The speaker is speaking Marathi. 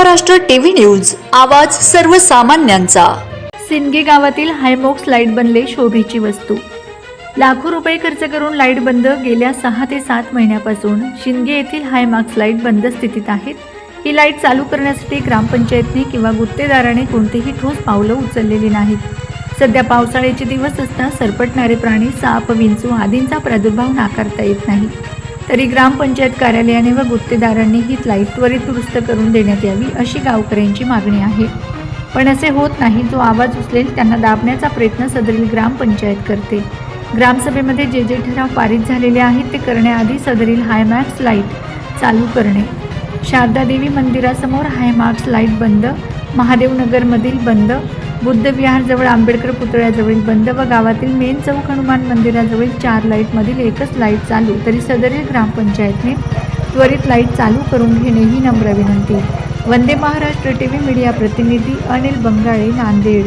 महाराष्ट्र टीव्ही न्यूज आवाज सर्वसामान्यांचा. सिंदगे गावातील हायमॉक्स लाइट बनले शोभेची वस्तू. लाखो रुपये खर्च करून लाइट बंद गेल्या सहा ते सात महिन्यापासून शिंदगे येथील हायमार्क्स लाइट बंद स्थितीत आहेत. ही लाइट चालू करण्यासाठी ग्रामपंचायतने किंवा गुत्तेदाराने कोणतेही ठोस पावलं उचललेली नाहीत. सध्या पावसाळ्याचे दिवस असता सरपटणारे प्राणी साप विंचू आदींचा प्रादुर्भाव नाकारता येत नाही. तरी ग्रामपंचायत कार्यालयाने व गुत्तेदारांनी ही लाइट त्वरित दुरुस्त करून देण्यात यावी अशी गावकऱ्यांची मागणी आहे. पण असे होत नाही जो आवाज उचलेल त्यांना दाबण्याचा प्रयत्न सदरील ग्रामपंचायत करते. ग्रामसभेमध्ये जे जे ठराव पारित झालेले आहेत ते करण्याआधी सदरील हायमॅक्स लाइट चालू करणे. शारदा देवी मंदिरासमोर हायमार्क्स लाइट बंद महादेवनगरमधील बंद बुद्धविहारजवळ आंबेडकर पुतळ्याजवळील बंद व गावातील मेन चौक हनुमान मंदिराजवळील चार लाईटमधील एकच लाइट चालू तरी सदरील ग्रामपंचायतने त्वरित लाइट चालू करून घेणे ही नम्र विनंती. Vande Maharashtra T V media प्रतिनिधी अनिल बंगाळे नांदेड.